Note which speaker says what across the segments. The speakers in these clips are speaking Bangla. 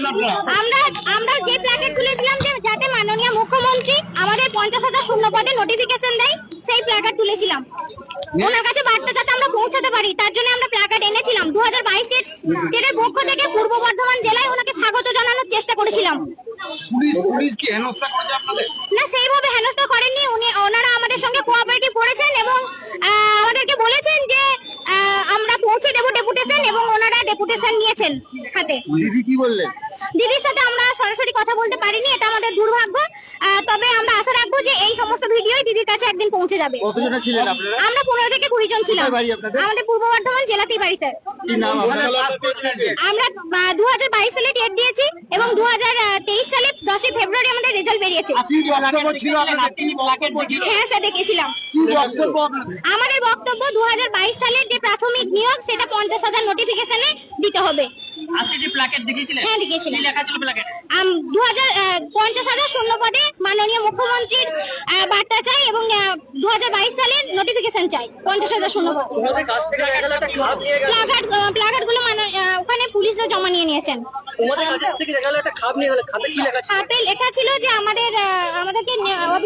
Speaker 1: আপনারা?
Speaker 2: আমরা আমরা যে প্ল্যাকেট তুলেছিলাম যে যাতে মাননীয় মুখ্যমন্ত্রী আমাদের পঞ্চাশ হাজার শূন্য পদে নোটিফিকেশন দেয় সেই প্ল্যাকার্ড তুলেছিলাম। ওনার কাছে বার্তা যাতে আমরা পৌঁছাতে পারি তার জন্য আমরা প্ল্যাকার্ড এনেছিলাম। দু হাজার বাইশ স্টেটের পক্ষ থেকে পূর্ব বর্ধমান জেলায় ওনাকে স্বাগত জানানোর চেষ্টা করেছিলাম।
Speaker 1: পুলিশ পুলিশ কি হেনস্থা করেছে আপনাদের?
Speaker 2: না সেইভাবে হেনস্থা আমরা পৌঁছে দেবো ডেপুটেশন এবং ওনারা ডেপুটেশন নিয়েছেন হাতে।
Speaker 3: দিদি কি বললেন?
Speaker 2: দিদির সাথে আমরা সরাসরি কথা বলতে পারিনি এটা আমাদের দুর্ভাগ্য। তবে আমরা আশা রাখব যে এই সমস্ত ভিডিওই দিদির কাছে একদিন পৌঁছে যাবে।
Speaker 3: কতজনে ছিলেন আপনারা?
Speaker 2: আমরা পনেরো থেকে কুড়ি জন ছিলাম? আমাদের পূর্ব বর্ধমান জেলাতেই বাড়ি স্যার।
Speaker 3: কি নাম আপনার?
Speaker 2: আমরা দু হাজার বাইশ সালে ডেট দিয়েছি এবং দু হাজার তেইশ সালে দশই ফেব্রুয়ারি আমাদের রেজাল্ট বেরিয়েছে। হ্যাঁ স্যার দেখেছিলাম? আমাদের বক্তব্য দু হাজার বাইশ সালের যে প্রাথমিক নিয়োগ সেটা পঞ্চাশ হাজার নোটিফিকেশনে দিতে হবে।
Speaker 1: আজকে যে প্ল্যাকেট দেখিয়েছিলেন?
Speaker 2: হ্যাঁ
Speaker 1: কি লেখা ছিল প্ল্যাকেট
Speaker 2: দু হাজার পঞ্চাশ হাজার শূন্য পদে মাননীয় মুখ্যমন্ত্রীর বার্তা চাই এবং দু হাজার বাইশ সালের নোটিফিকেশন চাই পঞ্চাশ হাজার শূন্য পদে।
Speaker 1: তোমাদের কাছ থেকে গেল একটা খাপ নিয়ে গেল।
Speaker 2: প্লাকার্ড প্লাকার্ডগুলো মানে, ওখানে পুলিশরা জমা নিয়ে নিয়েছেন।
Speaker 1: তোমাদের কাছ থেকে একটা খাপ নিয়ে গেল। খাপে কি লেখা ছিল?
Speaker 2: খাপে লেখা ছিল যে আমাদের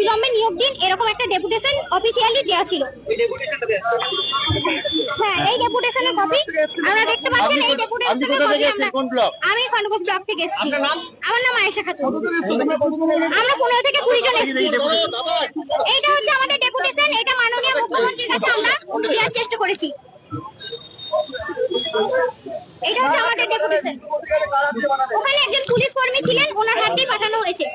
Speaker 2: অবিলম্বে নিয়োগ দিন এরকম একটা ডেপুটেশন অফিসিয়ালি দেওয়া ছিল।
Speaker 1: এই ডেপুটেশনটা দেয়া
Speaker 2: হ্যাঁ এই ডেপুটেশনের কপি আমরা দেখতে পাচ্ছেন এই ডেপুটেশনের? আমি খন্ডগোপ ব্লক থেকে এসেছি? আমার নাম? আয়েশা খাতুন। আমরা পনেরো থেকে কুড়ি জন এসেছি। এইটা হচ্ছে আমাদের ডেপুটেশন এটা মাননীয় মুখ্যমন্ত্রীর কাছে আমরা দেওয়ার চেষ্টা করেছি। এটা হচ্ছে আমাদের ডেপুটেশন। ওখানে একজন পুলিশ কর্মী ছিলেন, ওনার হাতেই পাঠানো হয়েছে।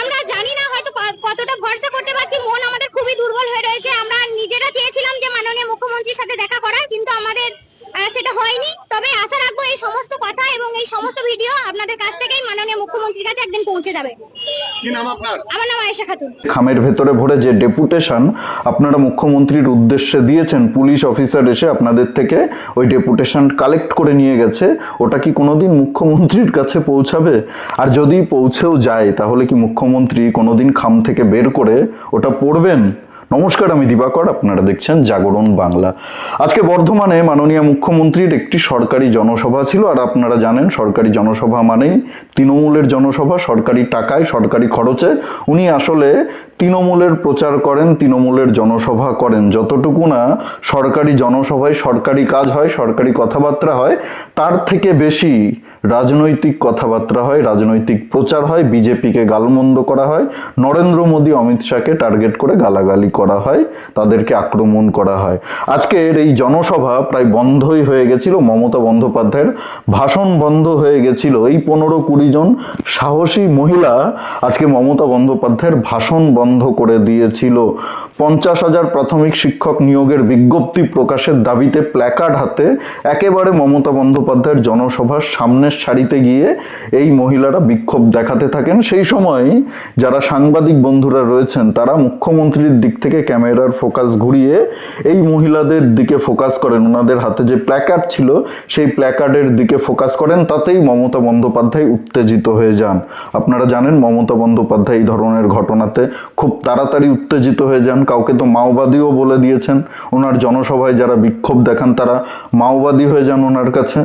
Speaker 2: আমরা জানি না হয়তো কতটা ভরসা করতে পারছি, মন আমাদের খুবই দুর্বল হয়ে রয়েছে। আমরা নিজেরা চেয়েছিলাম যে মাননীয় মুখ্যমন্ত্রীর সাথে দেখা করার, কিন্তু আমাদের সেটা হয়নি। তবে আশা রাখব এই সমস্ত কথা এবং এই সমস্ত ভিডিও আপনাদের কাছ থেকেই মাননীয় মুখ্যমন্ত্রীর কাছে একদিন পৌঁছে যাবে।
Speaker 3: কি নাম আপনার?
Speaker 2: আমার নাম আয়েশা খাতুন।
Speaker 4: খামের ভেতরে ভরে যে ডেপুটেশন আপনারা মুখ্যমন্ত্রীর উদ্দেশ্যে দিয়েছেন পুলিশ অফিসার এসে আপনাদের থেকে ওই ডেপুটেশন কালেক্ট করে নিয়ে গেছে ওটা কি কোনোদিন মুখ্যমন্ত্রীর কাছে পৌঁছাবে? আর যদি পৌঁছেও যায় তাহলে কি মুখ্যমন্ত্রী কোনোদিন খাম থেকে বের করে ওটা পড়বেন? নমস্কার, আমি দিবাকর, আপনারা দেখছেন জাগরণ বাংলা। আজকে বর্ধমানে মাননীয় মুখ্যমন্ত্রীর একটি সরকারি জনসভা ছিল, আর আপনারা জানেন সরকারি জনসভা মানেই তৃণমূলের জনসভা, সরকারি টাকায়, সরকারি খরচে। উনি আসলে তৃণমূলের প্রচার করেন, তৃণমূলের জনসভা করেন। যতটুকু না সরকারি জনসভায় সরকারি কাজ হয়, সরকারি কথাবার্তা হয়, তার থেকে বেশি রাজনৈতিক কথাবার্তা হয়, রাজনৈতিক প্রচার হয়, বিজেপিকে গালমন্দ করা হয়, নরেন্দ্র মোদী, অমিত শাহকে টার্গেট করে গালাগালি করা হয়, তাদেরকে আক্রমণ করা হয়। আজকের এই জনসভা প্রায় বন্ধই হয়ে গেছিল, মমতা বন্দ্যোপাধ্যায়ের ভাষণ বন্ধ হয়ে গেছিল। এই পনেরো কুড়ি জন সাহসী মহিলা আজকে মমতা বন্দ্যোপাধ্যায়ের ভাষণ বন্ধ করে দিয়েছিল। পঞ্চাশ হাজার প্রাথমিক শিক্ষক নিয়োগের বিজ্ঞপ্তি প্রকাশের দাবিতে প্ল্যাকার্ড হাতে একেবারে মমতা বন্দ্যোপাধ্যায়ের জনসভার সামনের সারিতে গিয়ে এই মহিলারা বিক্ষোভ দেখাতে থাকেন। সেই সময় যারা সাংবাদিক বন্ধুরা রয়েছেন, তারা মুখ্যমন্ত্রীর দিক থেকে ক্যামেরার ফোকাস ঘুরিয়ে এই মহিলাদের দিকে ফোকাস করেন। ওনাদের হাতে যে প্ল্যাকার্ড ছিল, সেই প্ল্যাকার্ডের দিকে ফোকাস করেন। তাতেই মমতা বন্দ্যোপাধ্যায় উত্তেজিত হয়ে যান। আপনারা জানেন, মমতা বন্দ্যোপাধ্যায় এই ধরনের ঘটনাতে খুব তাড়াতাড়ি উত্তেজিত হয়ে যান। কাউকে তো মাওবাদীও বলে দিয়েছেন। ওনার জনসভায় যারা বিক্ষোভ দেখান, তারা মাওবাদী হয়ে যান ওনার কাছে।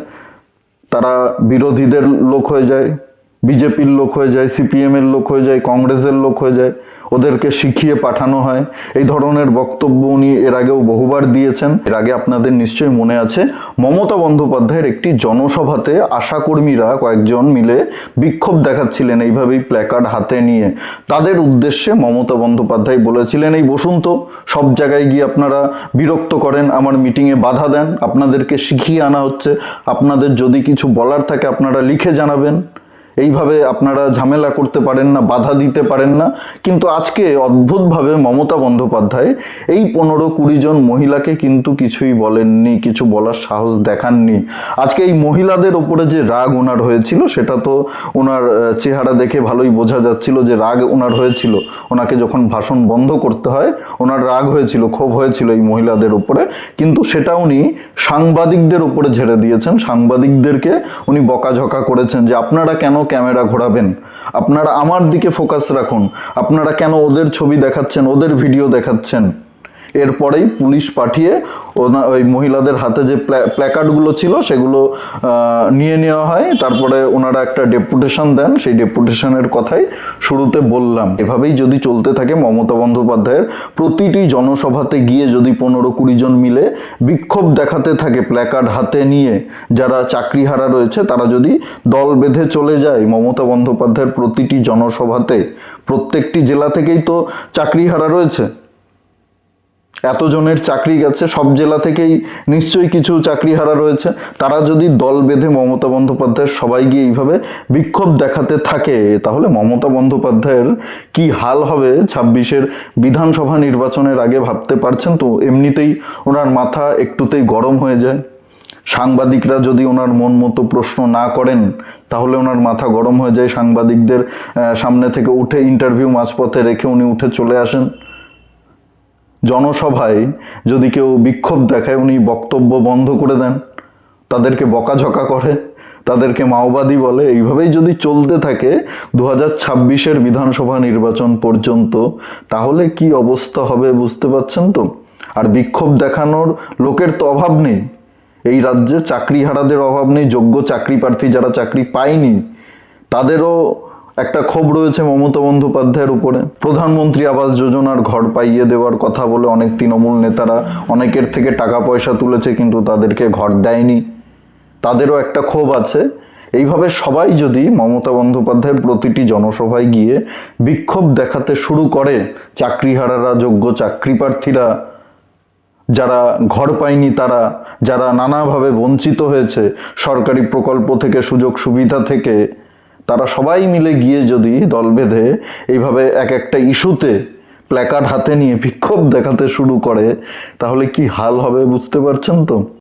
Speaker 4: তারা বিরোধীদের লোক হয়ে যায়। বিজেপির লোক হয়ে যায় সিপিএম এর লোক হয়ে যায়, কংগ্রেসের লোক হয়ে যায়, ওদেরকে শিখিয়ে পাঠানো হয়। এই ধরনের বক্তব্য উনি এর আগেও বহুবার দিয়েছেন। এর আগে আপনাদের নিশ্চয়ই মনে আছে, মমতা বন্দ্যোপাধ্যায়ের একটি জনসভাতে আশাকর্মীরা কয়েকজন মিলে বিক্ষোভ দেখাচ্ছিলেন এইভাবেই প্ল্যাকার্ড হাতে নিয়ে। তাদের উদ্দেশ্যে মমতা বন্দ্যোপাধ্যায় বলেছিলেন, এই বসুন তো সব জায়গায় গিয়ে আপনারা বিরক্ত করেন, আমার মিটিংয়ে বাধা দেন, আপনাদেরকে শিখিয়ে আনা হচ্ছে, আপনাদের যদি কিছু বলার থাকে আপনারা লিখে জানাবেন। এইভাবে আপনারা ঝামেলা করতে পারেন না, বাধা দিতে পারেন না। কিন্তু আজকে অদ্ভুতভাবে মমতা বন্দ্যোপাধ্যায় এই পনেরো কুড়ি জন মহিলাকে কিন্তু কিছুই বলেননি, কিছু বলার সাহস দেখাননি। আজকে এই মহিলাদের ওপরে যে রাগ ওনার হয়েছিল, সেটা তো ওনার চেহারা দেখে ভালোই বোঝা যাচ্ছিল যে রাগ ওনার হয়েছিল। ওনাকে যখন ভাষণ বন্ধ করতে হয়, ওনার রাগ হয়েছিল, ক্ষোভ হয়েছিল এই মহিলাদের উপরে কিন্তু সেটা উনি সাংবাদিকদের উপরে ঝেড়ে দিয়েছেন। সাংবাদিকদেরকে উনি বকাঝকা করেছেন যে, আপনারা কেন ক্যামেরা ঘোরাবেন। আপনারা আমার দিকে ফোকাস রাখুন। আপনারা কেন ওদের ছবি দেখাচ্ছেন, ওদের ভিডিও দেখাচ্ছেন? এরপরেই পুলিশ পাঠিয়ে ওনা ওই মহিলাদের হাতে যে প্ল্যাকার্ডগুলো ছিল, সেগুলো নিয়ে নেওয়া হয়। তারপরে ওনারা একটা ডেপুটেশন দেন। সেই ডেপুটেশনের কথাই শুরুতে বললাম। এভাবেই যদি চলতে থাকে, মমতা বন্দ্যোপাধ্যায়ের প্রতিটি জনসভাতে গিয়ে যদি পনেরো কুড়ি জন মিলে বিক্ষোভ দেখাতে থাকে প্ল্যাকার্ড হাতে নিয়ে, যারা চাকরিহারা রয়েছে, তারা যদি দল বেঁধে চলে যায়, মমতা বন্দ্যোপাধ্যায়ের প্রতিটি জনসভাতে, প্রত্যেকটি জেলা থেকেই তো চাকরিহারা রয়েছে। এতজনের চাকরি গেছে, সব জেলা থেকেই নিশ্চয়ই কিছু চাকরিহারা রয়েছে। তারা যদি দল বেঁধে মমতা বন্দ্যোপাধ্যায়ের সবাই গিয়ে এইভাবে বিক্ষোভ দেখাতে থাকে, তাহলে মমতা বন্দ্যোপাধ্যায়ের কি হাল হবে? ছাব্বিশের বিধানসভা নির্বাচনের আগে ভাবতে পারছেন তো, এমনিতেই ওনার মাথা একটুতেই গরম হয়ে যায়। সাংবাদিকরা যদি ওনার মন মতো প্রশ্ন না করেন, তাহলে ওনার মাথা গরম হয়ে যায়। সাংবাদিকদের সামনে থেকে উঠে ইন্টারভিউ মাঝপথে রেখে উনি উঠে চলে আসেন। জনসভায় যদি কেউ বিক্ষোভ দেখায়, উনি বক্তব্য বন্ধ করে দেন। তাদেরকে বকাঝকা করে, তাদেরকে মাওবাদী বলে। এইভাবেই যদি চলতে থাকে দু হাজার ছাব্বিশের বিধানসভা নির্বাচন পর্যন্ত, তাহলে কি অবস্থা হবে বুঝতে পারছেন তো? আর বিক্ষোভ দেখানোর লোকের তো অভাব নেই। এই রাজ্যে চাকরিহারাদের অভাব নেই, যোগ্য চাকরি প্রার্থী যারা চাকরি পায়নি, তাদেরও একটা ক্ষোভ রয়েছে মমতা বন্দ্যোপাধ্যায়ের উপরে। প্রধানমন্ত্রী আবাস যোজনার ঘর পাইয়ে দেওয়ার কথা বলে অনেক তৃণমূল নেতারা অনেকের থেকে টাকা পয়সা তুলেছে কিন্তু তাদেরকে ঘর দেয়নি। তাদেরও একটা ক্ষোভ আছে। এইভাবে সবাই যদি মমতা বন্দ্যোপাধ্যায়ের প্রতিটি জনসভায় গিয়ে বিক্ষোভ দেখাতে শুরু করে, চাকরিহারারা, যোগ্য চাকরি প্রার্থীরা, যারা ঘর পায়নি তারা, যারা নানাভাবে বঞ্চিত হয়েছে, সরকারি প্রকল্প থেকে, সুযোগ সুবিধা থেকে তারা সবাই মিলে গিয়ে যদি দল বেঁধে এইভাবে এক একটা ইস্যুতে প্ল্যাকার্ড হাতে নিয়ে বিক্ষোভ দেখাতে শুরু করে, তাহলে কি হাল হবে বুঝতে পারছেন তো?